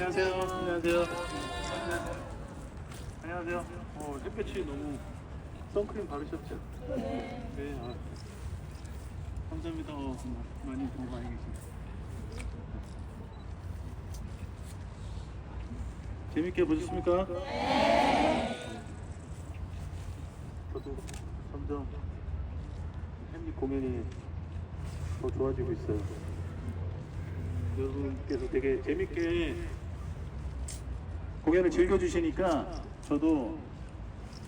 안녕하세요. 안녕하세요. 안녕하세요. 어, 햇볕이 너무 선크림 바르셨죠? 네. 아, 감사합니다. 어, 정말 많이 보고 많이 계십니다. 재밌게 보셨습니까? 네. 저도 점점 햄릿 공연이 더 좋아지고 있어요. 여러분께서 되게 재밌게 공연을 즐겨주시니까 저도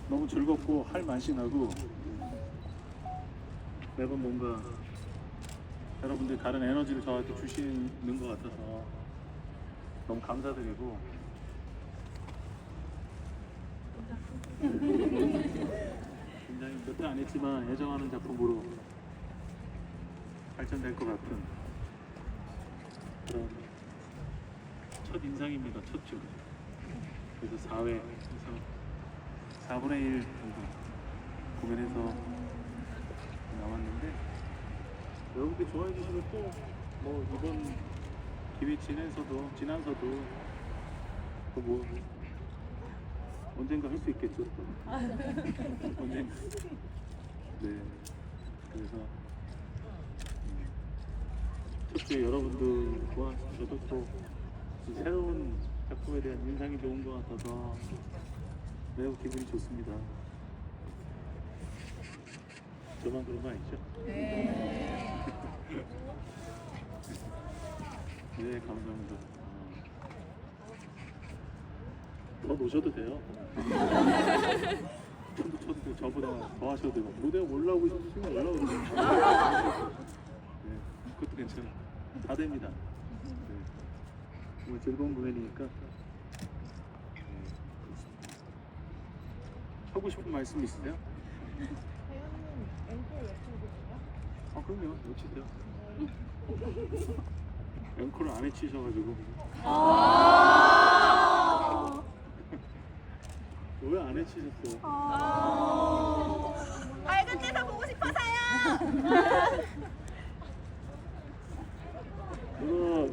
너무 즐겁고 할 맛이 나고 매번 뭔가 여러분들 다른 에너지를 저한테 주시는 것 같아서 너무 감사드리고 굉장히 몇대안 했지만 애정하는 작품으로 발전될 것 같은 그런 첫 인상입니다. 첫 주. 그래서 4회에서 4분의 1 정도 공연해서 나왔는데 여러분들 좋아해 주시면 또뭐 이번 기회 지내서도 지나서도 또뭐 언젠가 할 수 있겠죠 또. 언젠가. 네. 그래서 음, 첫 주에 여러분들과 저도 또 새로운 작품에 대한 인상이 좋은 것 같아서 매우 기분이 좋습니다. 저만 그런 거 아니죠? 네. 네, 감사합니다. 어, 더 노셔도 돼요. 춰도 돼요. 저보다 더 하셔도 되고 무대 올라오고 싶으시면 올라오고 네, 그것도 괜찮아요. 다 됩니다. 네. 정말 즐거운 공연이니까 네, 그렇습니다. 하고 싶은 말씀 있으세요? 배우님 앵콜 예쁘거든요. 아 그럼요 놓치세요 앵콜을 안 해치셔가지고 왜 안 해치셨어요? 빨간 데서 보고 싶어서요. 그거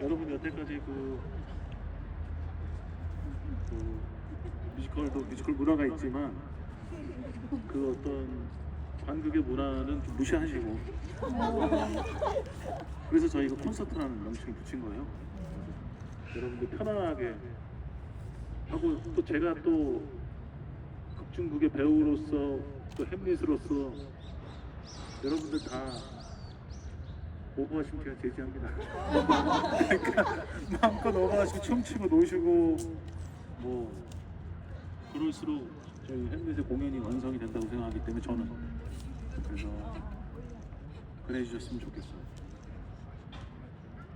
여러분 여태까지 그, 그 뮤지컬도 뮤지컬 문화가 있지만 그 어떤 관극의 문화는 좀 무시하시고 그래서 저희가 콘서트라는 명칭을 붙인 거예요. 여러분들 편안하게 하고 또 제가 또 극중국의 배우로서 또 햄릿으로서 여러분들 다 오버하시면 제가 제지합니다. 그러니까 마음껏 오버하시고 춤추고 노시고 뭐 그럴수록 저희 햄릿의 공연이 완성이 된다고 생각하기 때문에 저는 그래서 그래 주셨으면 좋겠어요.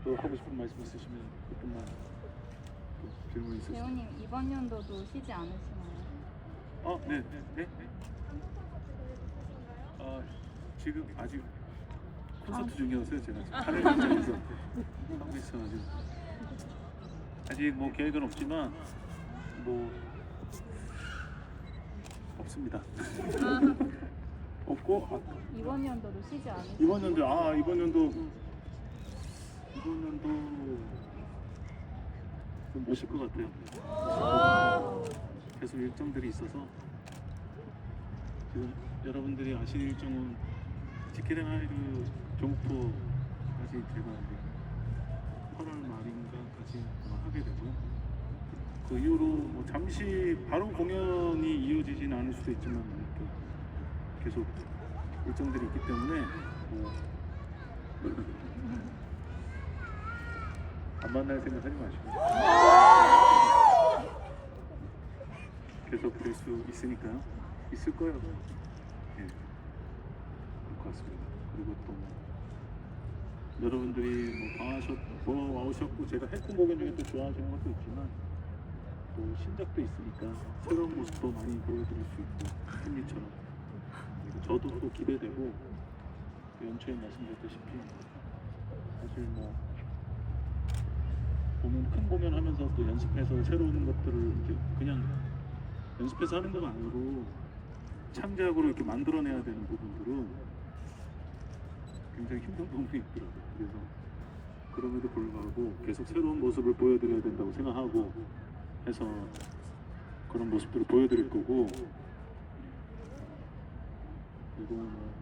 또 하고 싶은 말씀 있으시면 또 질문 있으시면. 배우님 이번 연도도 쉬지 않으시나요? 어, 네, 네, 네. 아, 지금 아직 콘서트 중이어서요, 제가 지금 하늘 현장에서 하고 있어가지고 아직 뭐 계획은 없지만 뭐 없습니다. 없고 아, 이번 연도도 쉬지 않으시나요? 이번 연도 아 이번 연도 이번 연도 좀 모실 것 같아요. 계속 일정들이 있어서 지금 여러분들이 아시는 일정은 지키는 하이드 종포까지 제가 이제 8월 말인가까지 하게 되고요. 그 이후로 뭐 잠시 바로 공연이 이어지진 않을 수도 있지만 이렇게 계속 일정들이 있기 때문에 뭐 안 만날 생각하지 마시고 계속 볼수 있으니까요. 있을 거예요. 예. 그럴 것 같습니다. 그리고 또 여러분들이 뭐 방하셨, 보러 와오셨고 제가 해군 공연 중에 또 좋아하시는 것도 있지만 또 신작도 있으니까 새로운 모습도 많이 보여드릴 수 있고 그리고 저도 또 기대되고 그 연초에 말씀드렸다시피 사실 뭐 보면 큰 공연 하면서 또 연습해서 새로운 것들을 이제 그냥 연습해서 하는 건 아니고 창작으로 이렇게 만들어내야 되는 부분들은 굉장히 힘든 부분이 있더라고요. 그래서 그럼에도 불구하고 계속 새로운 모습을 보여드려야 된다고 생각하고 해서 그런 모습들을 보여드릴 거고 그리고 뭐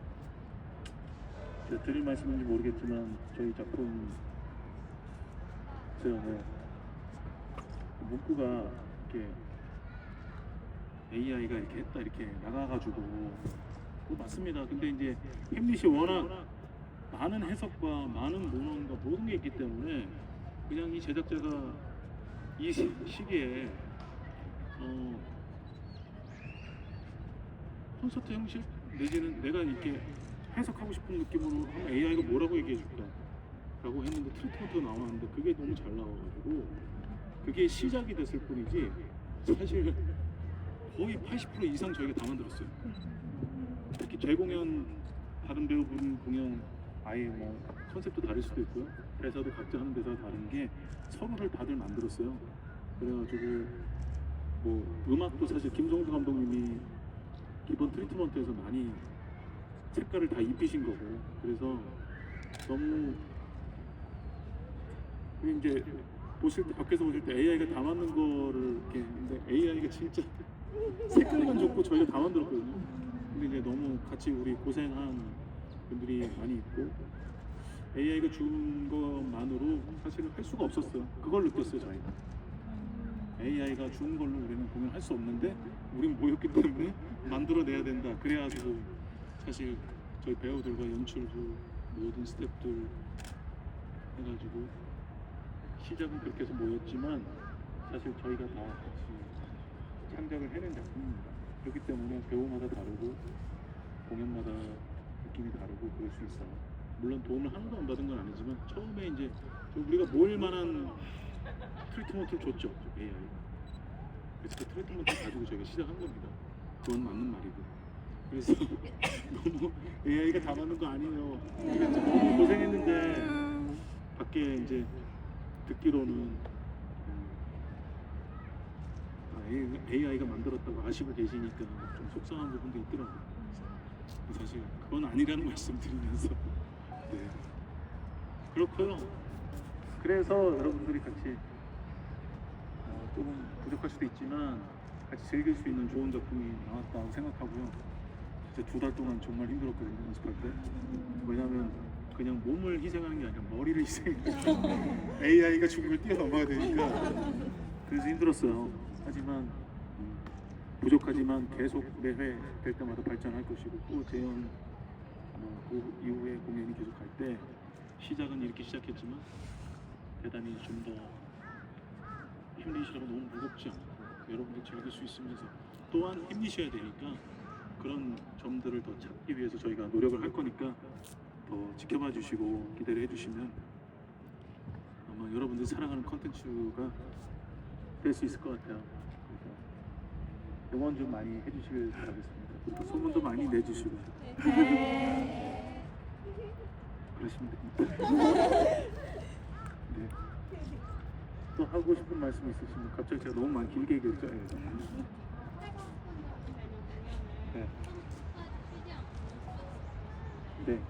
제가 드릴 말씀인지 모르겠지만 저희 작품 제가 뭐 문구가 이렇게 AI가 이렇게 했다 이렇게 나가가지고 뭐 맞습니다. 근데 이제 햄릿이 워낙 많은 해석과 많은 문헌과 모든 게 있기 때문에 그냥 이 제작자가 이 시, 시기에 어, 콘서트 형식 내지는 내가 이렇게 해석하고 싶은 느낌으로 하면 AI가 뭐라고 얘기해 줄까? 라고 했는데 트리트먼트가 나왔는데 그게 너무 잘 나와가지고 그게 시작이 됐을 뿐이지 사실 거의 80% 이상 저희가 다 만들었어요. 특히 재공연 다른 배우분 공연 아예 뭐 컨셉도 다를 수도 있고요. 대사도 각자 하는 대사가 다른 게 서로를 다들 만들었어요. 그래가지고 뭐 음악도 사실 김성주 감독님이 이번 트리트먼트에서 많이 색깔을 다 입히신 거고. 그래서 너무 이제 보실 때 밖에서 보실 때 AI가 다 만든 거를 이렇게 근데 AI가 진짜 색깔만 좋고 저희가 다 만들었거든요. 근데 이제 너무 같이 우리 고생한 분들이 많이 있고 AI가 준 것만으로 사실은 할 수가 없었어요. 그걸 느꼈어요 저희가. AI가 준 걸로 우리는 공연할 수 없는데 우린 모였기 때문에 만들어내야 된다. 그래가지고 사실 저희 배우들과 연출부 모든 스태프들 해가지고 시작은 그렇게 해서 모였지만 사실 저희가 다 같이 창작을 해낸 작품입니다. 그렇기 때문에 배우마다 다르고 공연마다 느낌이 다르고 그럴 수 있어요. 물론 도움을 하나도 안 받은 건 아니지만 처음에 이제 좀 우리가 모일 만한 트리트먼트를 줬죠 AI. 그래서 그 트리트먼트 가지고 저희가 시작한 겁니다. 그건 맞는 말이고. 그래서 너무 AI가 다 맞는 거 아니에요. 고생했는데 밖에 이제 듣기로는 음, 아, AI가 만들었다고 아시고 계시니까 좀 속상한 부분도 있더라고요. 사실 그건 아니라는 말씀 드리면서 네. 그렇고요. 그래서 여러분들이 같이 어, 조금 부족할 수도 있지만 같이 즐길 수 있는 좋은 작품이 나왔다고 생각하고요. 진짜 두 달 동안 정말 힘들었거든요 연습할 때. 왜냐하면 그냥 몸을 희생하는 게 아니라 머리를 희생해. AI가 죽음을 뛰어넘어야 되니까 그래서 힘들었어요. 하지만 음, 부족하지만 계속 매회 될 때마다 발전할 것이고 또 재현 어, 그 이후에 공연이 계속 갈때 시작은 이렇게 시작했지만 대단히 좀 더 힘내시라고 너무 무겁지 않고 여러분들 즐길 수 있으면서 또한 힘내셔야 되니까 그런 점들을 더 찾기 위해서 저희가 노력을 할 거니까 더 지켜봐 주시고 기대를 해주시면 아마 여러분들이 사랑하는 컨텐츠가 될 수 있을 것 같아요. 응원 좀 많이 해주시길 바라겠습니다. 소문도 많이 내주시고 그러시면 됩니다. 네. 또 하고 싶은 말씀 있으시면 갑자기 제가 너무 많이 길게 얘기했죠. 예. 네. 네.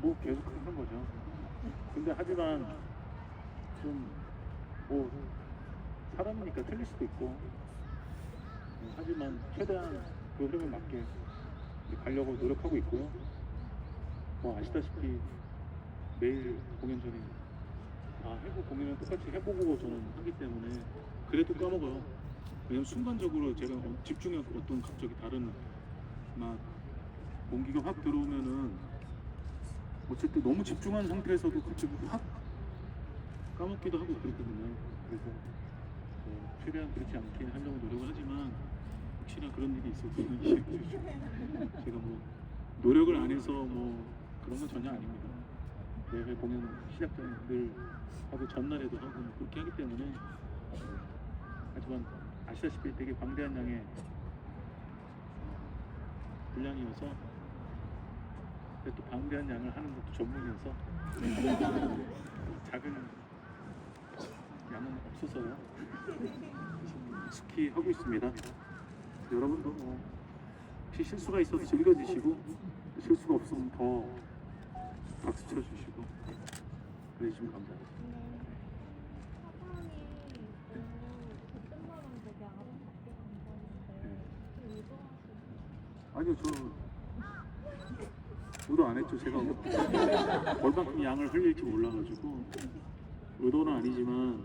뭐 계속 하는 거죠. 근데 하지만 좀뭐 사람이니까 틀릴 수도 있고 음, 하지만 최대한 그 흐름에 맞게 가려고 노력하고 있고요. 뭐 아시다시피 매일 공연 전에 아 해보 공연은 똑같이 해보고 저는 하기 때문에 그래도 까먹어요. 왜냐면 순간적으로 제가 어- 집중해서 어떤 갑자기 다른 막 공기가 확 들어오면은 어쨌든 너무 집중한 상태에서도 갑자기 확 까먹기도 하고 그렇거든요. 그래서 어, 최대한 그렇지 않게 하려고 노력을 하지만 혹시나 그런 일이 주시고 제가 뭐 노력을 안 해서 뭐 그런 건 전혀 아닙니다. 매회 공연 시작 전늘 하고 전날에도 하고 뭐 그렇게 하기 때문에 어, 하지만 아시다시피 되게 방대한 양의 분량이어서 또 방대한 양을 하는 것도 전문이어서 작은 양은 없어서요. 스키 하고 있습니다. 여러분도 뭐 혹시 실수가 있어도 즐겨주시고 실수가 없으면 더 박수 쳐주시고 그래주시면 감사하겠습니다. 사장이 너무 100만 원 되게 아름답게 감사했는데 의도하시는 아니요 저 의도 안 했죠 제가 얼만큼 양을 흘릴지 몰라가지고 의도는 아니지만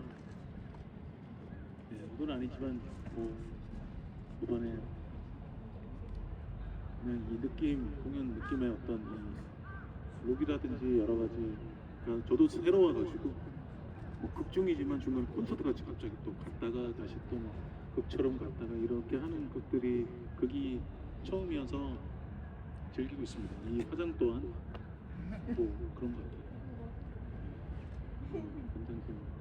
네, 의도는 아니지만 뭐 이번에 그냥 이 느낌 공연 느낌의 어떤 이 룩이라든지 여러 가지 그러니까 저도 새로워가지고 뭐 극중이지만 중간에 콘서트 같이 갑자기 또 갔다가 다시 또 뭐 극처럼 갔다가 이렇게 하는 극들이 극이 처음이어서 즐기고 있습니다. 이 화장 또한 또 그런 것 같아요. 음,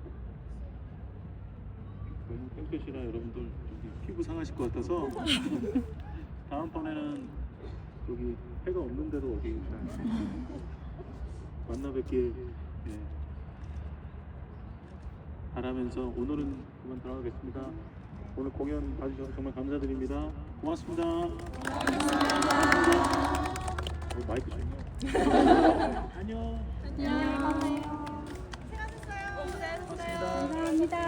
현표 씨랑 여러분들 피부 상하실 것 같아서 다음번에는 여기 해가 없는 데로 어디 만나 뵙길 예. 바라면서 오늘은 그만 들어가겠습니다. 오늘 공연 봐주셔서 정말 감사드립니다. 고맙습니다. 어, 마이크 좋네요. 안녕. 안녕. 네, 수고하셨어요. 네, 고생하셨어요. 감사합니다.